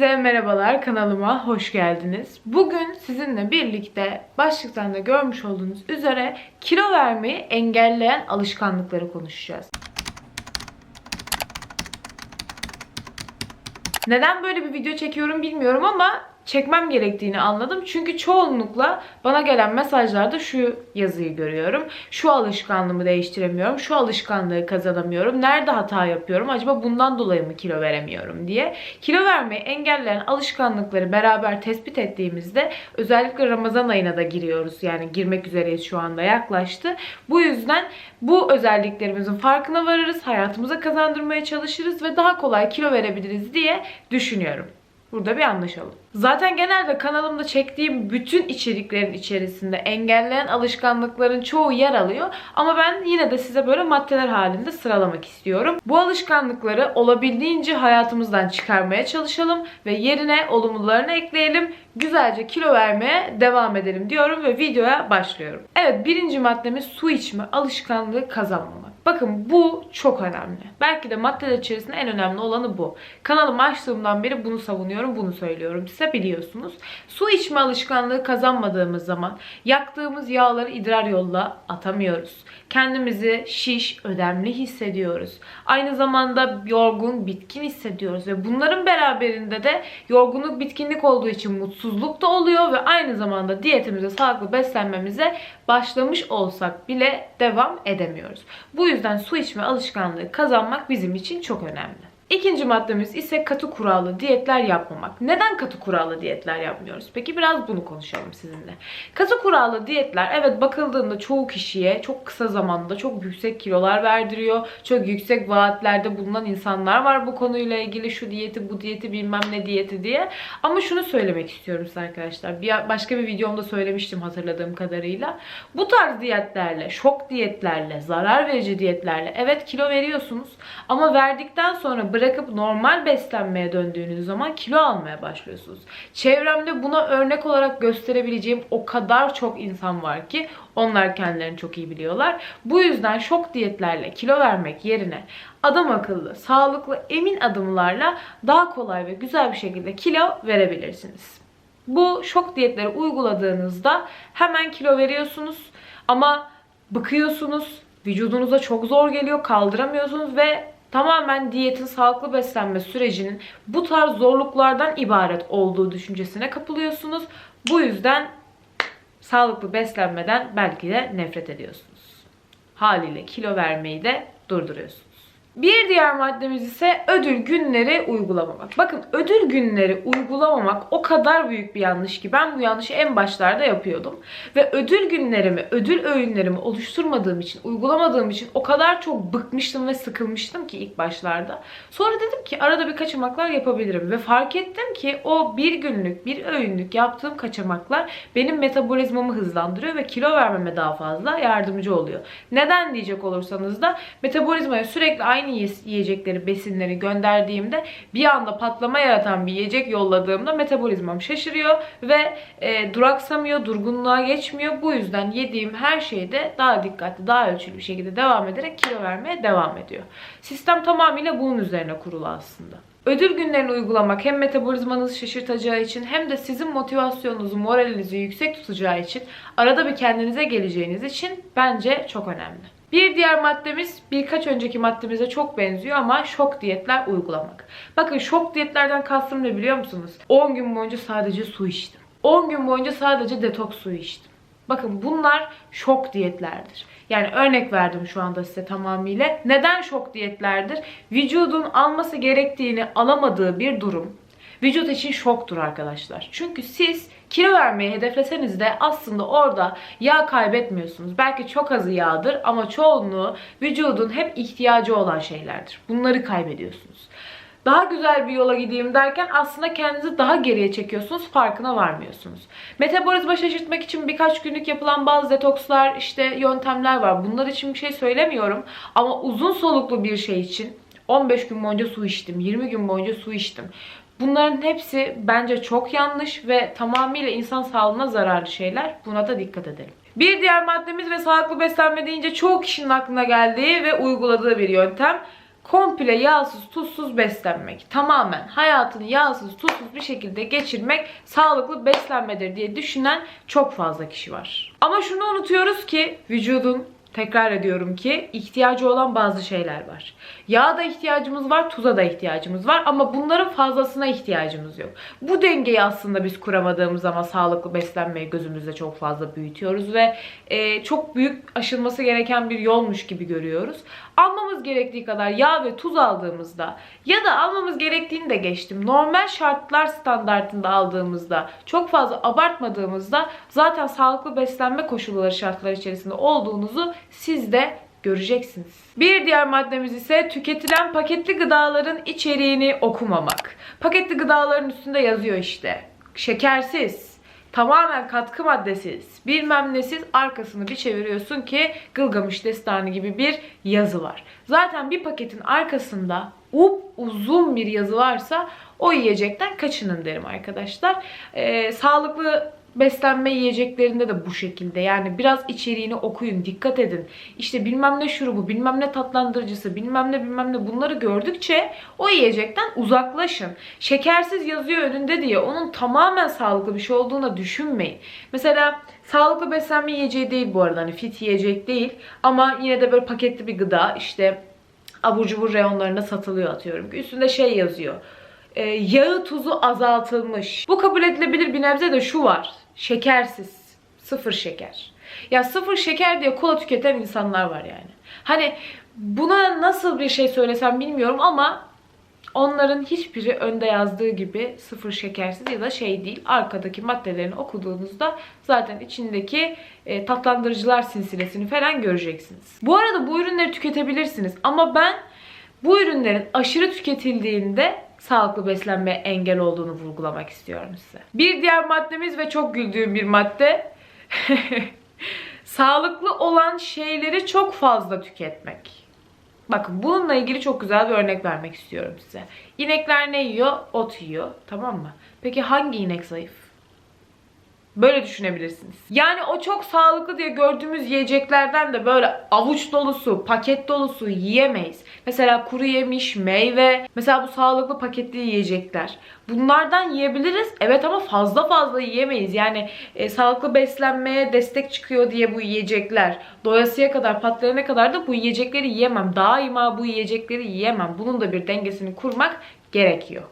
Hepinize merhabalar kanalıma hoş geldiniz. Bugün sizinle birlikte başlıktan da görmüş olduğunuz üzere kilo vermeyi engelleyen alışkanlıkları konuşacağız. Neden böyle bir video çekiyorum bilmiyorum ama çekmem gerektiğini anladım. Çünkü çoğunlukla bana gelen mesajlarda şu yazıyı görüyorum. Şu alışkanlığımı değiştiremiyorum. Şu alışkanlığı kazanamıyorum. Nerede hata yapıyorum? Acaba bundan dolayı mı kilo veremiyorum diye. Kilo vermeyi engelleyen alışkanlıkları beraber tespit ettiğimizde özellikle Ramazan ayına da giriyoruz. Yani girmek üzereyiz şu anda yaklaştı. Bu yüzden bu özelliklerimizin farkına varırız. Hayatımıza kazandırmaya çalışırız ve daha kolay kilo verebiliriz diye düşünüyorum. Burada bir anlaşalım. Zaten genelde kanalımda çektiğim bütün içeriklerin içerisinde engelleyen alışkanlıkların çoğu yer alıyor. Ama ben yine de size böyle maddeler halinde sıralamak istiyorum. Bu alışkanlıkları olabildiğince hayatımızdan çıkarmaya çalışalım ve yerine olumlularını ekleyelim. Güzelce kilo vermeye devam edelim diyorum ve videoya başlıyorum. Evet birinci maddemiz su içme alışkanlığı kazanmamak. Bakın bu çok önemli. Belki de maddeler içerisinde en önemli olanı bu. Kanalımı açtığımdan beri bunu savunuyorum, bunu söylüyorum size biliyorsunuz. Su içme alışkanlığı kazanmadığımız zaman yaktığımız yağları idrar yolla atamıyoruz. Kendimizi şiş, ödemli hissediyoruz. Aynı zamanda yorgun, bitkin hissediyoruz ve bunların beraberinde de yorgunluk, bitkinlik olduğu için mutsuzluk da oluyor ve aynı zamanda diyetimize, sağlıklı beslenmemize başlamış olsak bile devam edemiyoruz. Bu yüzden su içme alışkanlığı kazanmak bizim için çok önemli. İkinci maddemiz ise katı kurallı diyetler yapmamak. Neden katı kurallı diyetler yapmıyoruz? Peki biraz bunu konuşalım sizinle. Katı kurallı diyetler evet bakıldığında çoğu kişiye çok kısa zamanda çok yüksek kilolar verdiriyor. Çok yüksek vaatlerde bulunan insanlar var bu konuyla ilgili şu diyeti bu diyeti bilmem ne diyeti diye. Ama şunu söylemek istiyorum size arkadaşlar. Bir, başka bir videomda söylemiştim hatırladığım kadarıyla. Bu tarz diyetlerle, şok diyetlerle, zarar verici diyetlerle evet kilo veriyorsunuz. Ama verdikten sonra bırakıp normal beslenmeye döndüğünüz zaman kilo almaya başlıyorsunuz. Çevremde buna örnek olarak gösterebileceğim o kadar çok insan var ki onlar kendilerini çok iyi biliyorlar. Bu yüzden şok diyetlerle kilo vermek yerine adam akıllı, sağlıklı, emin adımlarla daha kolay ve güzel bir şekilde kilo verebilirsiniz. Bu şok diyetleri uyguladığınızda hemen kilo veriyorsunuz ama bıkıyorsunuz, vücudunuza çok zor geliyor, kaldıramıyorsunuz ve tamamen diyetin, sağlıklı beslenme sürecinin bu tarz zorluklardan ibaret olduğu düşüncesine kapılıyorsunuz. Bu yüzden sağlıklı beslenmeden belki de nefret ediyorsunuz. Haliyle kilo vermeyi de durduruyorsunuz. Bir diğer maddemiz ise ödül günleri uygulamamak. Bakın ödül günleri uygulamamak o kadar büyük bir yanlış ki ben bu yanlışı en başlarda yapıyordum. Ve ödül günlerimi, ödül öğünlerimi oluşturmadığım için, uygulamadığım için o kadar çok bıkmıştım ve sıkılmıştım ki ilk başlarda. Sonra dedim ki arada bir kaçamaklar yapabilirim. Ve fark ettim ki o bir günlük, bir öğünlük yaptığım kaçamaklar benim metabolizmamı hızlandırıyor ve kilo vermeme daha fazla yardımcı oluyor. Neden diyecek olursanız da metabolizmaya sürekli aynı yiyecekleri, besinleri gönderdiğimde bir anda patlama yaratan bir yiyecek yolladığımda metabolizmam şaşırıyor ve e, duraksamıyor, durgunluğa geçmiyor. Bu yüzden yediğim her şeyde daha dikkatli, daha ölçülü bir şekilde devam ederek kilo vermeye devam ediyor. Sistem tamamıyla bunun üzerine kurulu aslında. Ödül günlerini uygulamak hem metabolizmanızı şaşırtacağı için hem de sizin motivasyonunuzu, moralinizi yüksek tutacağı için arada bir kendinize geleceğiniz için bence çok önemli. Bir diğer maddemiz birkaç önceki maddemize çok benziyor ama şok diyetler uygulamak. Bakın şok diyetlerden kastım ne biliyor musunuz? 10 gün boyunca sadece su içtim. 10 gün boyunca sadece detoks suyu içtim. Bakın bunlar şok diyetlerdir. Yani örnek verdim şu anda size tamamıyla. Neden şok diyetlerdir? Vücudun alması gerektiğini alamadığı bir durum vücut için şoktur arkadaşlar. Çünkü siz kilo vermeyi hedefleseniz de aslında orada yağ kaybetmiyorsunuz. Belki çok azı yağdır ama çoğunluğu vücudun hep ihtiyacı olan şeylerdir. Bunları kaybediyorsunuz. Daha güzel bir yola gideyim derken aslında kendinizi daha geriye çekiyorsunuz. Farkına varmıyorsunuz. Metabolizma şaşırtmak için birkaç günlük yapılan bazı detokslar, işte yöntemler var. Bunlar için bir şey söylemiyorum. Ama uzun soluklu bir şey için 15 gün boyunca su içtim, 20 gün boyunca su içtim. Bunların hepsi bence çok yanlış ve tamamıyla insan sağlığına zararlı şeyler. Buna da dikkat edelim. Bir diğer maddemiz ve sağlıklı beslenme deyince çoğu kişinin aklına geldiği ve uyguladığı bir yöntem komple yağsız tuzsuz beslenmek. Tamamen hayatını yağsız tuzsuz bir şekilde geçirmek sağlıklı beslenmedir diye düşünen çok fazla kişi var. Ama şunu unutuyoruz ki vücudun Tekrar ediyorum ki ihtiyacı olan bazı şeyler var. Yağa da ihtiyacımız var, tuza da ihtiyacımız var ama bunların fazlasına ihtiyacımız yok. Bu dengeyi aslında biz kuramadığımız zaman sağlıklı beslenmeyi gözümüzde çok fazla büyütüyoruz ve e, çok büyük aşılması gereken bir yolmuş gibi görüyoruz. Almamız gerektiği kadar yağ ve tuz aldığımızda ya da almamız gerektiğini de geçtim. Normal şartlar standartında aldığımızda, çok fazla abartmadığımızda zaten sağlıklı beslenme koşulları şartlar içerisinde olduğunuzu siz de göreceksiniz. Bir diğer maddemiz ise tüketilen paketli gıdaların içeriğini okumamak. Paketli gıdaların üstünde yazıyor işte. Şekersiz, tamamen katkı maddesiz, bilmem nesiz arkasını bir çeviriyorsun ki Gılgamış Destanı gibi bir yazı var. Zaten bir paketin arkasında up uzun bir yazı varsa o yiyecekten kaçının derim arkadaşlar. Ee, sağlıklı beslenme yiyeceklerinde de bu şekilde. Yani biraz içeriğini okuyun, dikkat edin. İşte bilmem ne şurubu, bilmem ne tatlandırıcısı, bilmem ne bilmem ne bunları gördükçe o yiyecekten uzaklaşın. Şekersiz yazıyor önünde diye onun tamamen sağlıklı bir şey olduğuna düşünmeyin. Mesela sağlıklı beslenme yiyeceği değil bu arada. Hani fit yiyecek değil. Ama yine de böyle paketli bir gıda işte abur cubur reyonlarında satılıyor atıyorum. Üstünde şey yazıyor. E, yağı tuzu azaltılmış. Bu kabul edilebilir bir nebze de şu var. Şekersiz. Sıfır şeker. Ya sıfır şeker diye kola tüketen insanlar var yani. Hani buna nasıl bir şey söylesem bilmiyorum ama onların hiçbiri önde yazdığı gibi sıfır şekersiz ya da şey değil. Arkadaki maddelerini okuduğunuzda zaten içindeki e, tatlandırıcılar silsilesini falan göreceksiniz. Bu arada bu ürünleri tüketebilirsiniz ama ben bu ürünlerin aşırı tüketildiğinde sağlıklı beslenmeye engel olduğunu vurgulamak istiyorum size. Bir diğer maddemiz ve çok güldüğüm bir madde. sağlıklı olan şeyleri çok fazla tüketmek. Bakın bununla ilgili çok güzel bir örnek vermek istiyorum size. İnekler ne yiyor? Ot yiyor. Tamam mı? Peki hangi inek zayıf? Böyle düşünebilirsiniz. Yani o çok sağlıklı diye gördüğümüz yiyeceklerden de böyle avuç dolusu, paket dolusu yiyemeyiz. Mesela kuru yemiş, meyve, mesela bu sağlıklı paketli yiyecekler. Bunlardan yiyebiliriz. Evet ama fazla fazla yiyemeyiz. Yani e, sağlıklı beslenmeye destek çıkıyor diye bu yiyecekler. Doyasıya kadar, patlayana kadar da bu yiyecekleri yiyemem. Daima bu yiyecekleri yiyemem. Bunun da bir dengesini kurmak gerekiyor.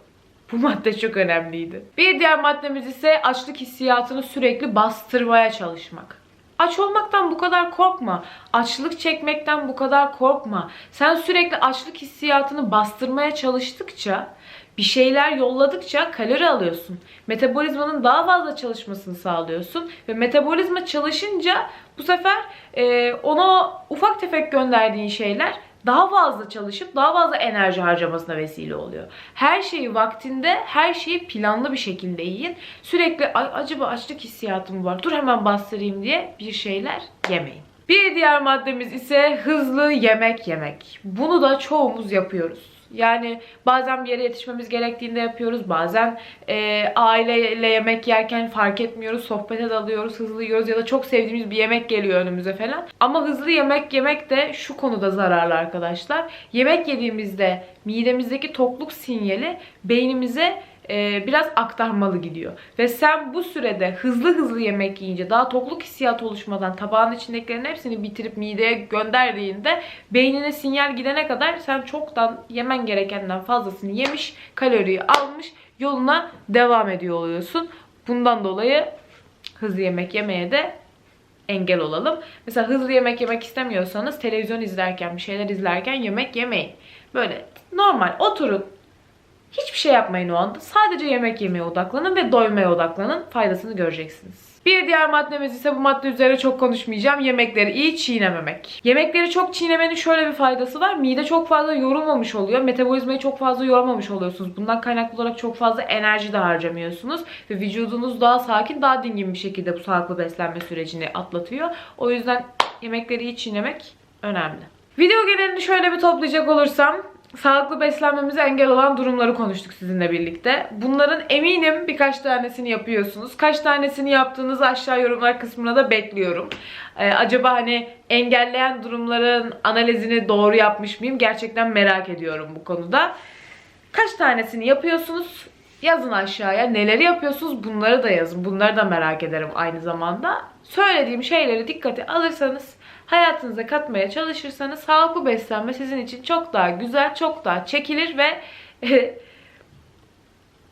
Bu madde çok önemliydi. Bir diğer maddemiz ise açlık hissiyatını sürekli bastırmaya çalışmak. Aç olmaktan bu kadar korkma. Açlık çekmekten bu kadar korkma. Sen sürekli açlık hissiyatını bastırmaya çalıştıkça, bir şeyler yolladıkça kalori alıyorsun. Metabolizmanın daha fazla çalışmasını sağlıyorsun ve metabolizma çalışınca bu sefer e, ona ufak tefek gönderdiğin şeyler daha fazla çalışıp daha fazla enerji harcamasına vesile oluyor. Her şeyi vaktinde, her şeyi planlı bir şekilde yiyin. Sürekli acaba açlık hissiyatım var, dur hemen bastırayım diye bir şeyler yemeyin. Bir diğer maddemiz ise hızlı yemek yemek. Bunu da çoğumuz yapıyoruz. Yani bazen bir yere yetişmemiz gerektiğinde yapıyoruz. Bazen e, aileyle yemek yerken fark etmiyoruz. Sohbete dalıyoruz, hızlı yiyoruz ya da çok sevdiğimiz bir yemek geliyor önümüze falan. Ama hızlı yemek yemek de şu konuda zararlı arkadaşlar. Yemek yediğimizde midemizdeki tokluk sinyali beynimize e, biraz aktarmalı gidiyor. Ve sen bu sürede hızlı hızlı yemek yiyince daha tokluk hissiyatı oluşmadan tabağın içindekilerin hepsini bitirip mideye gönderdiğinde beynine sinyal gidene kadar sen çoktan yemen gerekenden fazlasını yemiş, kaloriyi almış, yoluna devam ediyor oluyorsun. Bundan dolayı hızlı yemek yemeye de engel olalım. Mesela hızlı yemek yemek istemiyorsanız televizyon izlerken, bir şeyler izlerken yemek yemeyin. Böyle normal oturun, Hiçbir şey yapmayın o anda. Sadece yemek yemeye odaklanın ve doymaya odaklanın. Faydasını göreceksiniz. Bir diğer maddemiz ise bu madde üzerine çok konuşmayacağım. Yemekleri iyi çiğnememek. Yemekleri çok çiğnemenin şöyle bir faydası var. Mide çok fazla yorulmamış oluyor. Metabolizmayı çok fazla yormamış oluyorsunuz. Bundan kaynaklı olarak çok fazla enerji de harcamıyorsunuz. Ve vücudunuz daha sakin, daha dingin bir şekilde bu sağlıklı beslenme sürecini atlatıyor. O yüzden yemekleri iyi çiğnemek önemli. Video genelini şöyle bir toplayacak olursam sağlıklı beslenmemize engel olan durumları konuştuk sizinle birlikte. Bunların eminim birkaç tanesini yapıyorsunuz. Kaç tanesini yaptığınızı aşağı yorumlar kısmına da bekliyorum. Ee, acaba hani engelleyen durumların analizini doğru yapmış mıyım? Gerçekten merak ediyorum bu konuda. Kaç tanesini yapıyorsunuz? Yazın aşağıya. Neleri yapıyorsunuz? Bunları da yazın. Bunları da merak ederim aynı zamanda. Söylediğim şeyleri dikkate alırsanız, hayatınıza katmaya çalışırsanız sağlıklı beslenme sizin için çok daha güzel, çok daha çekilir ve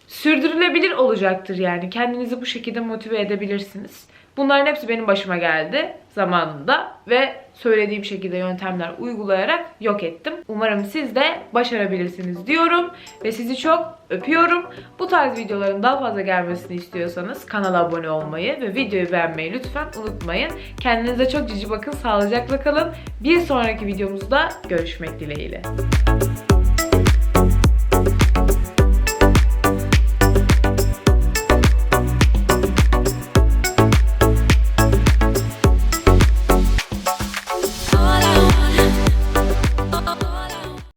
sürdürülebilir olacaktır yani. Kendinizi bu şekilde motive edebilirsiniz. Bunların hepsi benim başıma geldi zamanında ve söylediğim şekilde yöntemler uygulayarak yok ettim. Umarım siz de başarabilirsiniz diyorum ve sizi çok öpüyorum. Bu tarz videoların daha fazla gelmesini istiyorsanız kanala abone olmayı ve videoyu beğenmeyi lütfen unutmayın. Kendinize çok cici bakın, sağlıcakla kalın. Bir sonraki videomuzda görüşmek dileğiyle.